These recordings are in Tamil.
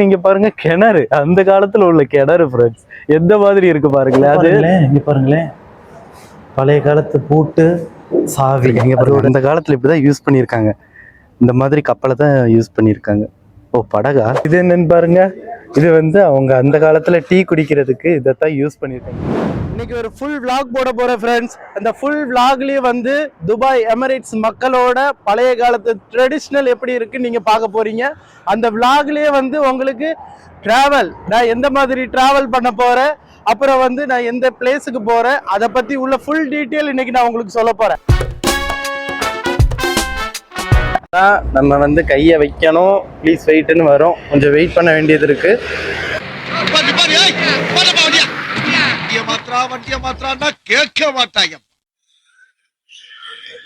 நீங்க பாருங்க கிணறு. அந்த காலத்துல உள்ள கிணறு ஃப்ரெண்ட்ஸ் எந்த மாதிரி இருக்கு பாருங்களேன். அது இங்க பாருங்களேன். பழைய காலத்து பூட்டு சாவி. இங்க பாருங்க அந்த காலத்துல இப்படிதான் யூஸ் பண்ணியிருக்காங்க. இந்த மாதிரி கப்பலை தான் யூஸ் பண்ணியிருக்காங்க. ஓ படகா? இது என்னன்னு பாருங்க. இது வந்து அவங்க அந்த காலத்துல டீ குடிக்கிறதுக்கு இதைத்தான் யூஸ் பண்ணியிருக்காங்க. இன்னைக்கு ஒரு ஃபுல் விளாக் போட போறேன் ஃப்ரெண்ட்ஸ் அந்த ஃபுல் vlogலயே வந்து துபாய் எமரேட்ஸ் மக்களோட பழைய காலத்து ட்ரெடிஷ்னல் எப்படி இருக்குன்னு நீங்க பார்க்க போறீங்க. அந்த vlogலயே வந்து உங்களுக்கு டிராவல் நான் எந்த மாதிரி டிராவல் பண்ண போறேன் அப்புறம் வந்து நான் எந்த பிளேஸுக்கு போறேன் அதை பத்தி உள்ள ஃபுல் டீட்டெயில் இன்னைக்கு நான் உங்களுக்கு சொல்ல போறேன். நம்ம வந்து கையை வைக்கணும். ப்ளீஸ் வெயிட்னு வரும். கொஞ்சம் வெயிட் பண்ண வேண்டியது இருக்கு பாரு பாரு ஏய் போடப்பா வண்டியா வண்டிய மாத்திரா வண்டிய மாத்திரான்னா கேட்க மாட்டாங்க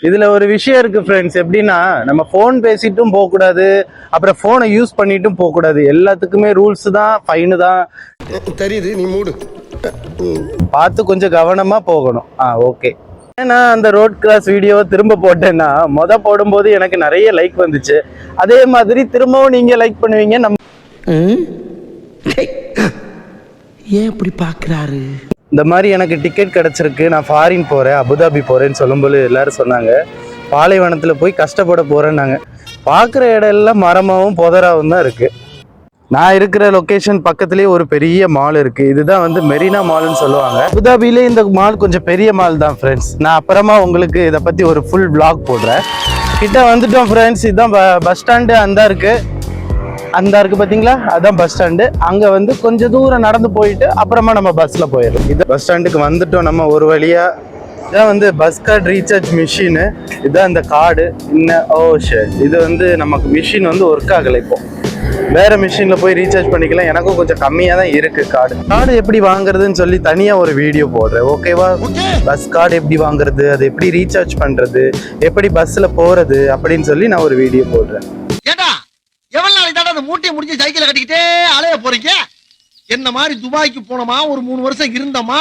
இதுல ஒரு விஷயம் இருக்கு ஃப்ரெண்ட்ஸ் எப்படின்னா நம்ம ஃபோன் பேசிட்டும் போக கூடாது அப்புறம் ஃபோனை யூஸ் பண்ணிட்டும் போக கூடாது எல்லாத்துக்குமே ரூல்ஸ் தான் ஃபைனு தான். தெரியுது நீ மூடு. பார்த்து கொஞ்சம் கவனமா போகணும். ஆ ஓகே ஏன்னா அந்த ரோட் கிராஸ் வீடியோவை திரும்ப போட்டேன்னா மொத போடும்போது எனக்கு நிறைய லைக் வந்துச்சு. அதே மாதிரி திரும்பவும் நீங்க லைக் பண்ணுவீங்க நம்ம ஏன் இப்படி பாக்குறாரு இந்த மாதிரி எனக்கு டிக்கெட் கிடச்சிருக்கு. நான் ஃபாரின் போகிறேன் அபுதாபி போகிறேன்னு சொல்லும்போது எல்லோரும் சொன்னாங்க. பாலைவனத்தில் போய் கஷ்டப்பட போகிறேன்னாங்க பார்க்குற இடம் எல்லாம் மரமாகவும் புதராகவும் தான் இருக்குது நான் இருக்கிற லொக்கேஷன் பக்கத்துலேயே ஒரு பெரிய மால் இருக்குது இதுதான் வந்து மெரினா மால்னு சொல்லுவாங்க. அபுதாபிலே இந்த மால் கொஞ்சம் பெரிய மால் தான் ஃப்ரெண்ட்ஸ் நான் அப்புறமா உங்களுக்கு இதை பற்றி ஒரு ஃபுல் பிளாக் போடுறேன். கிட்ட வந்துட்டோம் ஃப்ரெண்ட்ஸ் இதுதான் பஸ் ஸ்டாண்டு அந்த இருக்குது அந்த இருக்கு பாத்தீங்களா அதான் பஸ் ஸ்டாண்டு அங்க வந்து கொஞ்சம் தூரம் நடந்து போயிட்டு அப்புறமா நம்ம பஸ்ல போயிடலாம். இது பஸ் ஸ்டாண்டுக்கு வந்துட்டோம். நம்ம ஒரு வழியா இதான் வந்து பஸ் கார்டு ரீசார்ஜ் மிஷினு இதான் இந்த கார்டு இன்னும் ஓ ஷட் இது வந்து நமக்கு மிஷின் வந்து ஒர்க் ஆகலை இப்போ. வேற மிஷின்ல போய் ரீசார்ஜ் பண்ணிக்கலாம். எனக்கும் கொஞ்சம் கம்மியா தான் இருக்கு கார்டு கார்டு எப்படி வாங்குறதுன்னு சொல்லி தனியா ஒரு வீடியோ போடுறேன். ஓகேவா பஸ் கார்டு எப்படி வாங்குறது? அது எப்படி ரீசார்ஜ் பண்றது? எப்படி பஸ்ல போறது? அப்படின்னு சொல்லி நான் ஒரு வீடியோ போடுறேன். அந்த மூட்டையை முடிஞ்சு சைக்கிளை கட்டிக்கிட்டே அலைய போறீங்க? என்ன மாதிரி துபாய்க்கு போனோமா? ஒரு மூணு வருஷம் இருந்தோமா?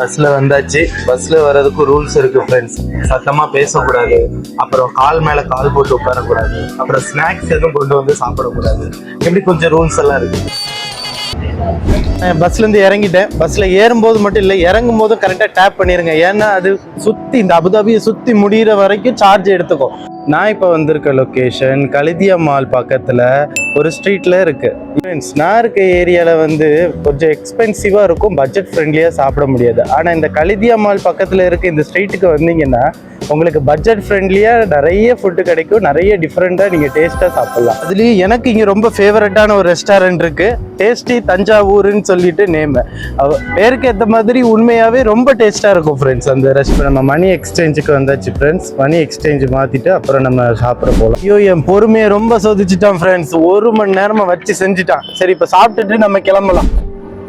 பஸ்ல வந்தாச்சு. பஸ்ல வர்றதுக்கு ரூல்ஸ் இருக்கு ஃப்ரெண்ட்ஸ் சத்தமா பேசக்கூடாது. அப்புறம் கால் மேல கால் போட்டு உட்காரக்கூடாது. அப்புறம் ஸ்நாக்ஸ் எதுவும் கொண்டு வந்து சாப்பிடக்கூடாது. இப்படி கொஞ்சம் ரூல்ஸ் எல்லாம் இருக்கு? நான் இறங்கிட்டேன். பஸ்ஸில் ஏறும்போது மட்டும் இல்லை இறங்கும் போதும் கரெக்டாக டேப் பண்ணிடுங்க ஏன்னா அது சுற்றி இந்த அபுதாபியை சுற்றி முடியிற வரைக்கும் சார்ஜ் எடுத்துக்கும். நான் இப்போ வந்திருக்க லொக்கேஷன் கலிதியா மால் பக்கத்தில் ஒரு ஸ்ட்ரீட்டில் இருக்குது நான் இருக்க ஏரியாவில் வந்து கொஞ்சம் எக்ஸ்பென்சிவாக இருக்கும் பட்ஜெட் ஃப்ரெண்ட்லியாக சாப்பிட முடியாது. ஆனால் இந்த கலிதியா மால் பக்கத்தில் இருக்க இந்த ஸ்ட்ரீட்டுக்கு வந்தீங்கன்னா உங்களுக்கு பட்ஜெட் ஃப்ரெண்ட்லியாக நிறைய ஃபுட்டு கிடைக்கும். நிறைய டிஃப்ரெண்ட்டாக நீங்கள் டேஸ்ட்டாக சாப்பிட்லாம். அதுலேயும் எனக்கு இங்கே ரொம்ப ஃபேவரட்டான ஒரு ரெஸ்டாரண்ட் இருக்குது டேஸ்டி தஞ்சாவூருன்னு சொல்லிட்டு நேம் பேருக்கு ஏற்ற மாதிரி உண்மையாகவே ரொம்ப டேஸ்ட்டாக இருக்கும் ஃப்ரெண்ட்ஸ் அந்த ரெஸ்டாரண்ட் நம்ம மணி எக்ஸ்சேஞ்சுக்கு வந்தாச்சு ஃப்ரெண்ட்ஸ் மணி எக்ஸ்சேஞ்ச் மாற்றிட்டு அப்புறம் நம்ம சாப்பிட போகலாம் ஐயோ என் பொறுமையை ரொம்ப சோதிச்சுட்டான் ஃப்ரெண்ட்ஸ் ஒரு மணி நேரமாக வச்சு செஞ்சுட்டான். சரி இப்போ சாப்பிட்டுட்டு நம்ம கிளம்பலாம்.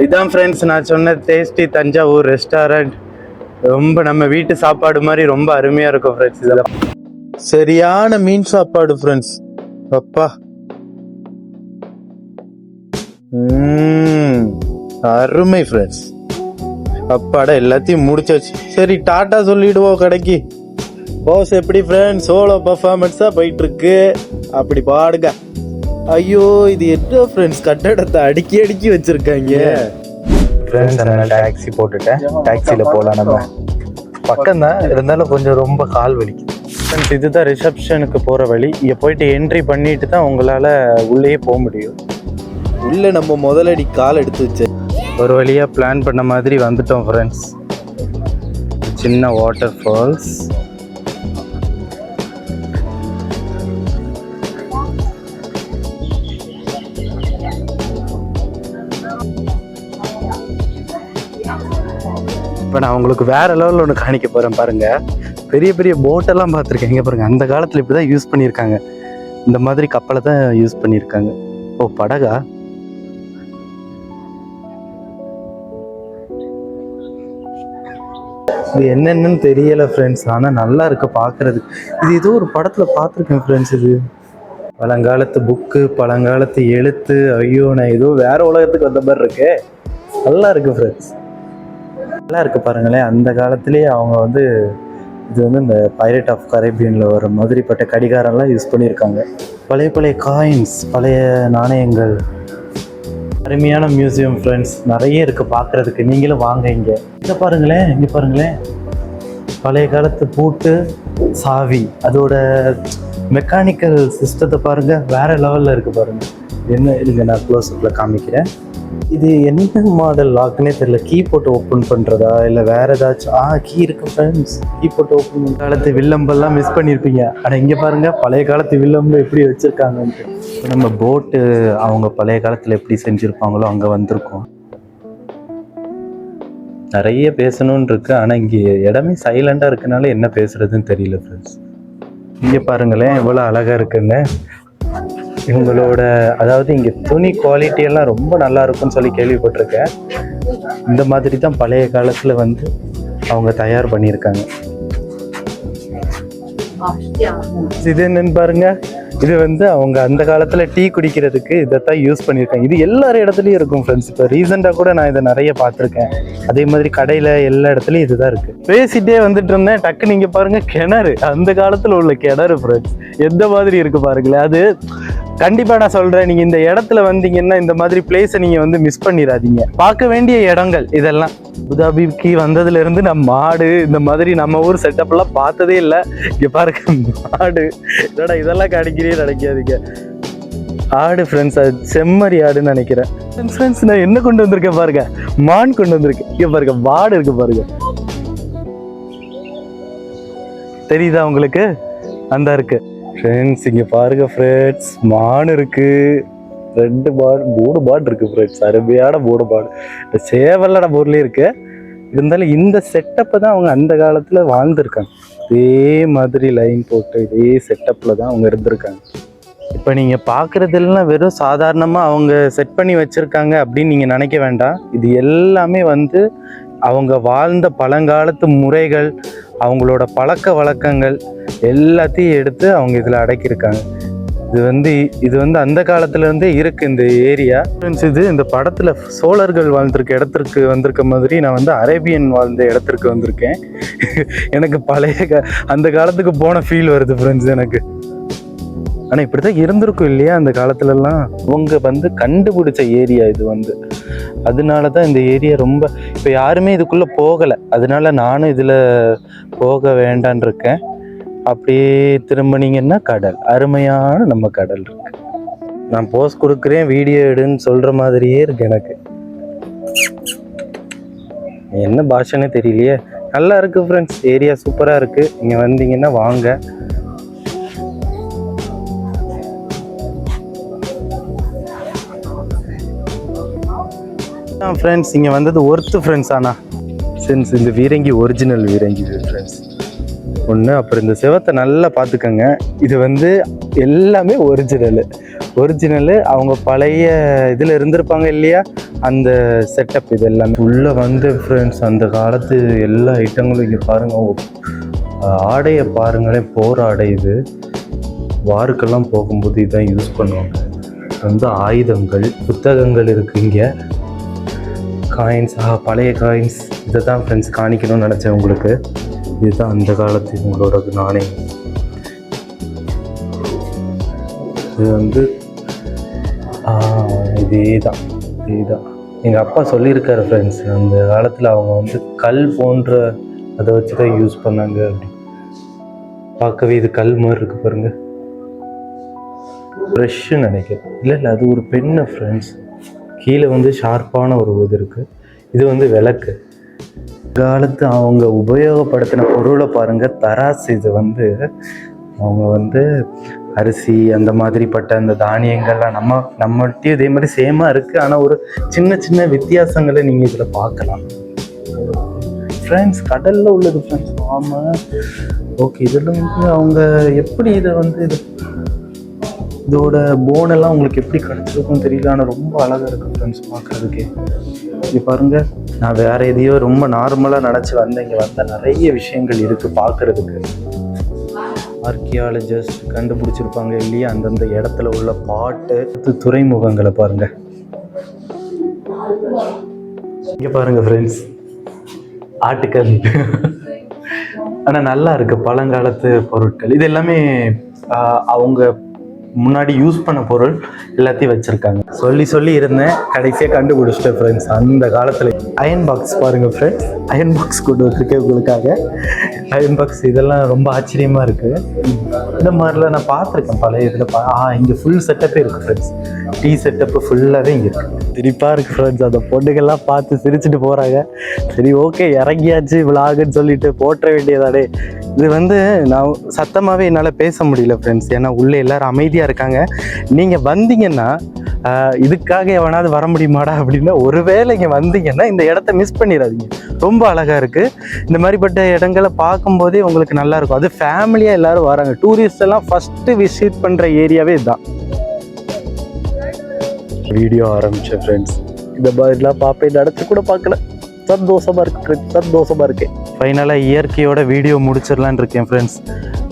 இதுதான் ஃப்ரெண்ட்ஸ் நான் சொன்ன டேஸ்டி தஞ்சாவூர் ரெஸ்டாரண்ட் ரொம்ப நம்ம வீட்டு சாப்பாடு மாதிரி ரொம்ப அருமையா இருக்கும் ஃப்ரெண்ட்ஸ் இதெல்லாம். சரியான மீன் சாப்பாடு ஃப்ரெண்ட்ஸ் அப்பா. அருமை ஃப்ரெண்ட்ஸ் அப்பாடா எல்லாத்தையும் முடிச்சாச்சு. சரி டாட்டா சொல்லிடுவோம் கடைக்கு. பாஸ் எப்படி ஃப்ரெண்ட்ஸ் சோலோ பர்ஃபார்மன்ஸா போயிட்டு இருக்கு அப்படி பாடுங்க. ஐயோ இது என்ன ஃப்ரெண்ட்ஸ் கட்டடத்தை அடுக்கி அடுக்கி வச்சிருக்காங்க. ஃப்ரெண்ட்ஸ் நான் டாக்ஸி போட்டுட்டேன். டாக்ஸியில் போகலாம் நம்ம. பக்கம் தான் இருந்தாலும் கொஞ்சம் ரொம்ப கால் வலிக்குது. ஃப்ரெண்ட்ஸ் இதுதான் ரிசப்ஷனுக்கு போகிற வழி. இங்கே போயிட்டு என்ட்ரி பண்ணிட்டு தான் உங்களால் உள்ளேயே போக முடியும். உள்ள நம்ம முதலடி கால் எடுத்து வச்சு. ஒரு வழியாக பிளான் பண்ண மாதிரி வந்துட்டோம் ஃப்ரெண்ட்ஸ் சின்ன வாட்டர் ஃபால்ஸ் இப்போ நான் உங்களுக்கு வேற லெவலில் ஒன்று காணிக்க போகிறேன் பாருங்க. பெரிய பெரிய போட்டெல்லாம் பார்த்துருக்கேன். இங்கே பாருங்க அந்த காலத்தில் இப்படி தான் யூஸ் பண்ணியிருக்காங்க. இந்த மாதிரி கப்பலை தான் யூஸ் பண்ணியிருக்காங்க. ஓ படகா? இது என்னென்னு தெரியல ஃப்ரெண்ட்ஸ் ஆனால் நல்லா இருக்கு பார்க்குறதுக்கு இது ஏதோ ஒரு படத்தில் பார்த்துருக்கேன் ஃப்ரெண்ட்ஸ் இது. பழங்காலத்து புக்கு பழங்காலத்து எழுத்து. ஐயோ நான் ஏதோ வேற உலகத்துக்கு வந்த மாதிரி இருக்கே. நல்லா இருக்கு ஃப்ரெண்ட்ஸ் நல்லா இருக்கு பாருங்களேன். அந்த காலத்திலேயே அவங்க வந்து இது வந்து இந்த பைரட் ஆஃப் கரேபியனில் வர மாதிரிப்பட்ட கடிகாரம்லாம் யூஸ் பண்ணியிருக்காங்க. பழைய பழைய காயின்ஸ் பழைய நாணயங்கள் அருமையான மியூசியம் ஃப்ரெண்ட்ஸ் நிறைய இருக்குது பார்க்குறதுக்கு. நீங்களும் வாங்க இங்கே. இங்கே பாருங்களேன் இங்கே பாருங்களேன். பழைய காலத்து பூட்டு சாவி அதோட மெக்கானிக்கல் சிஸ்டத்தை பாருங்கள் வேறு லெவலில் இருக்குது பாருங்கள் என்ன இல்லைங்க நான் க்ளோஸ்அப்பில் காமிக்கிறேன். இது என்ன மாடல் லாக்குன்னே தெரியல. கீ போட்டு ஓப்பன் பண்ணுறதா இல்லை வேற ஏதாச்சும் ஆ கீ இருக்கு ஃப்ரெண்ட்ஸ் கீ போட்டு ஓப்பன் பண்ண காலத்து வில்லம்பெல்லாம் மிஸ் பண்ணியிருப்பீங்க ஆனால் இங்கே பாருங்க பழைய காலத்து வில்லம்பு எப்படி வச்சுருக்காங்கன்ட்டு. நம்ம போட்டு அவங்க பழைய காலத்தில் எப்படி செஞ்சுருப்பாங்களோ அங்கே வந்திருக்கோம். நிறைய பேசணும்னு இருக்கு. ஆனால் இங்கே இடமே சைலண்டாக இருக்கனால என்ன பேசுறதுன்னு தெரியல ஃப்ரெண்ட்ஸ் இங்கே பாருங்களேன் எவ்வளோ அழகாக இருக்குன்னு. இவங்களோட அதாவது இங்கே துணி குவாலிட்டி எல்லாம் ரொம்ப நல்லா இருக்கும்னு சொல்லி கேள்விப்பட்டிருக்கேன். இந்த மாதிரி தான் பழைய காலத்தில் வந்து அவங்க தயார் பண்ணியிருக்காங்க. இது என்னன்னு பாருங்க. இது வந்து அவங்க அந்த காலத்துல டீ குடிக்கிறதுக்கு இதைத்தான் யூஸ் பண்ணியிருக்காங்க. இது எல்லார் இடத்துலயும் இருக்கும் ஃப்ரெண்ட்ஸ் இப்போ ரீசெண்டாக கூட நான் இதை நிறைய பார்த்துருக்கேன். அதே மாதிரி கடையில எல்லா இடத்துலயும் இதுதான் இருக்கு. பேசிட்டே வந்துட்டு இருந்தேன். டக்கு நீங்க பாருங்க கிணறு. அந்த காலத்துல உள்ள கிணறு ஃப்ரெண்ட்ஸ் எந்த மாதிரி இருக்கு பாருங்களேன். அது கண்டிப்பா நான் சொல்றேன். நீங்க இந்த இடத்துல வந்தீங்கன்னா இந்த மாதிரி பிளேஸை நீங்க வந்து மிஸ் பண்ணிடாதீங்க. பார்க்க வேண்டிய இடங்கள் இதெல்லாம். அபுதாபிக்கு வந்ததுல இருந்து மாடு இந்த மாதிரி நம்ம ஊர் செட்டப் எல்லாம் பார்த்ததே இல்லை. இங்க பாருங்க மாடு. என்னடா இதெல்லாம் கிடைக்கிறே நினைக்காதீங்க. ஆடு ஃப்ரெண்ட்ஸ் அது செம்மறி ஆடுன்னு நினைக்கிறேன். ஃப்ரெண்ட்ஸ் நான் என்ன கொண்டு வந்திருக்கேன் பாருங்க? மான் கொண்டு வந்திருக்கேன் இங்கே பாருங்க வாடு இருக்கு பாருங்க. தெரியுதா உங்களுக்கு? அந்த இருக்கு. ஃப்ரெண்ட்ஸ் இங்கே பாருங்க ஃப்ரெண்ட்ஸ் மான் இருக்கு. ரெண்டு பாடு மூணு பாடு இருக்கு ஃப்ரெண்ட்ஸ் அருமையான மூணு பாடு இந்த சேவல்லட பொருளே இருக்கு. இருந்தாலும் இந்த செட்டப்பை தான் அவங்க அந்த காலத்துல வாழ்ந்திருக்காங்க. இதே மாதிரி லைன் போட்டு இதே செட்டப்ல தான் அவங்க இருந்திருக்காங்க. இப்போ நீங்கள் பார்க்குறதுலாம் வெறும் சாதாரணமாக அவங்க செட் பண்ணி வச்சுருக்காங்க அப்படின்னு நீங்கள் நினைக்க வேண்டாம். இது எல்லாமே வந்து அவங்க வாழ்ந்த பழங்காலத்து முறைகள் அவங்களோட பழக்க வழக்கங்கள் எல்லாத்தையும் எடுத்து அவங்க இதில் அடக்கியிருக்காங்க. இது வந்து இது வந்து அந்த காலத்துலேருந்தே இருந்தே இந்த ஏரியா. இது இந்த படத்தில் சோழர்கள் வாழ்ந்திருக்க இடத்திற்கு வந்திருக்க மாதிரி நான் வந்து அரேபியன் வாழ்ந்த இடத்திற்கு வந்திருக்கேன். எனக்கு பழைய அந்த காலத்துக்கு போன ஃபீல் வருது ஃப்ரெண்ட்ஸ் எனக்கு. ஆனால் இப்படி தான் இருந்திருக்கும் இல்லையா அந்த காலத்துலலாம்? அவங்க வந்து கண்டுபிடிச்ச ஏரியா இது வந்து. அதனால தான் இந்த ஏரியா ரொம்ப இப்போ யாருமே இதுக்குள்ளே போகலை. அதனால நானும் இதில் போக வேண்டான் இருக்கேன். அப்படியே திரும்பினீங்கன்னா கடல். அருமையான நம்ம கடல் இருக்கு. நான் போஸ்ட் கொடுக்குறேன் வீடியோ எடுன்னு சொல்கிற மாதிரியே இருக்கு எனக்கு. என்ன பாஷைன்னே தெரியலையே. நல்லா இருக்குது ஃப்ரெண்ட்ஸ் ஏரியா சூப்பராக இருக்குது நீங்கள் வந்தீங்கன்னா வாங்க. ஃப்ரெண்ட்ஸ் இங்கே வந்தது ஒர்த்து ஃப்ரெண்ட்ஸ் ஆனா. சென்ஸ் இந்த வீரங்கி ஒரிஜினல் வீரங்கி ஃப்ரெண்ட்ஸ் ஒன்று அப்புறம் இந்த செவத்தை நல்லா பார்த்துக்கோங்க. இது வந்து எல்லாமே ஒரிஜினலு ஒரிஜினலு அவங்க பழைய இதில் இருந்திருப்பாங்க இல்லையா? அந்த செட்டப் இது எல்லாமே. உள்ளே வந்து ஃப்ரெண்ட்ஸ் அந்த காலத்து எல்லா ஐட்டங்களும் இங்கே பாருங்கள் ஆடையை பாருங்களேன் போர் ஆடை இது. வாருக்கெல்லாம் போகும்போது இதான் யூஸ் பண்ணுவாங்க. வந்து ஆயுதங்கள் புத்தகங்கள் இருக்குது இங்கே. காயின்ஸ் ஆஹா பழைய காயின்ஸ் இதை தான் ஃப்ரெண்ட்ஸ் காணிக்கணும்னு நினச்சேன் உங்களுக்கு. இதுதான் அந்த காலத்து உங்களோட நாணயம். இது வந்து இதே தான் இதே தான் எங்கள் அப்பா சொல்லியிருக்காரு ஃப்ரெண்ட்ஸ் அந்த காலத்தில் அவங்க வந்து கல் போன்ற அதை வச்சு தான் யூஸ் பண்ணாங்க அப்படி. பார்க்கவே இது கல் மாதிரி இருக்கு பாருங்க. ஃப்ரெஷ்ஷுன்னு நினைக்கிறேன். இல்லை இல்லை அது ஒரு பெண்ணு ஃப்ரெண்ட்ஸ் கீழே வந்து ஷார்ப்பான ஒரு இது இருக்குது இது வந்து விளக்கு. காலத்து அவங்க உபயோகப்படுத்தின பொருளை பாருங்கள் தராசு இது வந்து அவங்க வந்து அரிசி அந்த மாதிரிப்பட்ட அந்த தானியங்கள்லாம் நம்ம நம்மகிட்டயும் இதே மாதிரி சேமாக இருக்குது ஆனால் ஒரு சின்ன சின்ன வித்தியாசங்களை நீங்கள் இதில் பார்க்கலாம். ஃப்ரெண்ட்ஸ் கடலில் உள்ளது ஃப்ரெண்ட்ஸ் ஆமாம் ஓகே இதில் வந்து அவங்க எப்படி இதை வந்து இது இதோட போனெல்லாம் உங்களுக்கு எப்படி கிடச்சிருக்கும் தெரியல. ஆனால் ரொம்ப அழகாக இருக்குது ஃப்ரெண்ட்ஸ் பார்க்குறதுக்கே. இது பாருங்கள் நான் வேற எதையோ ரொம்ப நார்மலாக நினச்சி வந்தேன். இங்கே வந்த நிறைய விஷயங்கள் இருக்குது பார்க்குறதுக்கு. ஆர்கியாலஜிஸ்ட் கண்டுபிடிச்சிருப்பாங்க இல்லையா? அந்தந்த இடத்துல உள்ள பாட்டு துறைமுகங்களை பாருங்கள் இங்கே பாருங்க ஃப்ரெண்ட்ஸ் ஆட்டுக்கல். ஆனால் நல்லா இருக்குது பழங்காலத்து பொருட்கள். இது எல்லாமே அவங்க முன்னாடி யூஸ் பண்ண பொருள் எல்லாத்தையும் வச்சுருக்காங்க. சொல்லி சொல்லி இருந்தேன். கடைசியாக கண்டுபிடிச்சிட்டேன் ஃப்ரெண்ட்ஸ் அந்த காலத்தில். அயன் பாக்ஸ் பாருங்கள் ஃப்ரெண்ட்ஸ் அயன் பாக்ஸ் கொண்டு வந்திருக்கேன் உங்களுக்காக. அயன் பாக்ஸ் இதெல்லாம் ரொம்ப ஆச்சரியமாக இருக்குது இந்த மாதிரிலாம் நான் பார்த்துருக்கேன் பழைய இதில் பா ஆ இங்கே ஃபுல் செட்டப்பே இருக்குது ஃப்ரெண்ட்ஸ் டீ செட்டப்பு ஃபுல்லாகவே இங்கே இருக்குது திருப்பாக இருக்குது ஃப்ரெண்ட்ஸ் அந்த பொண்ணுங்கள்லாம் பார்த்து சிரிச்சுட்டு போகிறாங்க சரி ஓகே இறங்கியாச்சு விளாகுன்னு சொல்லிட்டு போட்ட வேண்டியதாடே இது வந்து நான் சத்தமாகவே என்னால் பேச முடியல ஃப்ரெண்ட்ஸ் ஏன்னா உள்ளே எல்லாரும் அமைதியாக இருக்காங்க. நீங்கள் வந்தீங்கன்னா இதுக்காக எவனாவது வர முடியுமாடா அப்படின்னா ஒருவேளை இங்கே வந்தீங்கன்னா இந்த இடத்த மிஸ் பண்ணிடாதீங்க. ரொம்ப அழகாக இருக்குது இந்த மாதிரிப்பட்ட இடங்களை பார்க்கும்போதே உங்களுக்கு நல்லா இருக்கும். அது ஃபேமிலியாக எல்லாரும் வராங்க. டூரிஸ்ட் எல்லாம் ஃபஸ்ட்டு விசிட் பண்ணுற ஏரியாவே இதுதான் வீடியோ ஆரம்பிச்சேன் ஃப்ரெண்ட்ஸ் இந்த மாதிரிலாம் பார்ப்பேன். நடத்தி கூட பார்க்கல. சந்தோஷமா இருக்கு ஃப்ரெண்ட்ஸ் சந்தோஷமா இருக்கேன். ஃபைனலாக இயற்கையோட வீடியோ முடிச்சிடலான் இருக்கேன் ஃப்ரெண்ட்ஸ்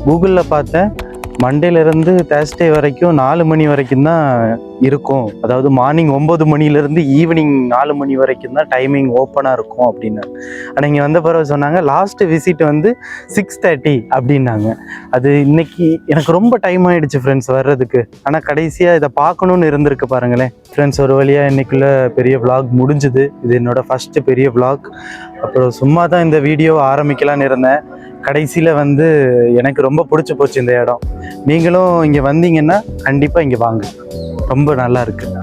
கூகுளில் பார்த்தேன். மண்டேலேருந்து தேர்ஸ்டே வரைக்கும் நாலு மணி வரைக்கும் தான் இருக்கும். அதாவது மார்னிங் ஒம்பது மணிலேருந்து ஈவினிங் நாலு மணி வரைக்கும் தான் டைமிங் ஓப்பனாக இருக்கும் அப்படின்னு. ஆனால் இங்கே வந்த பிறகு சொன்னாங்க லாஸ்ட்டு விசிட் வந்து சிக்ஸ் தேர்ட்டி அப்படின்னாங்க. அது இன்னைக்கு எனக்கு ரொம்ப டைம் ஆகிடுச்சு ஃப்ரெண்ட்ஸ் வர்றதுக்கு. ஆனால் கடைசியாக இதை பார்க்கணுன்னு இருந்திருக்கு பாருங்களேன். ஃப்ரெண்ட்ஸ் ஒரு வழியாக இன்னைக்குள்ள பெரிய விளாக் முடிஞ்சுது. இது என்னோடய ஃபஸ்ட்டு பெரிய விளாக் அப்புறம் சும்மா தான் இந்த வீடியோ ஆரம்பிக்கலான்னு இருந்தேன். கடைசியில் வந்து எனக்கு ரொம்ப பிடிச்சி போச்சு இந்த இடம். நீங்களும் இங்கே வந்தீங்கன்னா கண்டிப்பாக இங்கே வாங்க. ரொம்ப நல்லா இருக்குது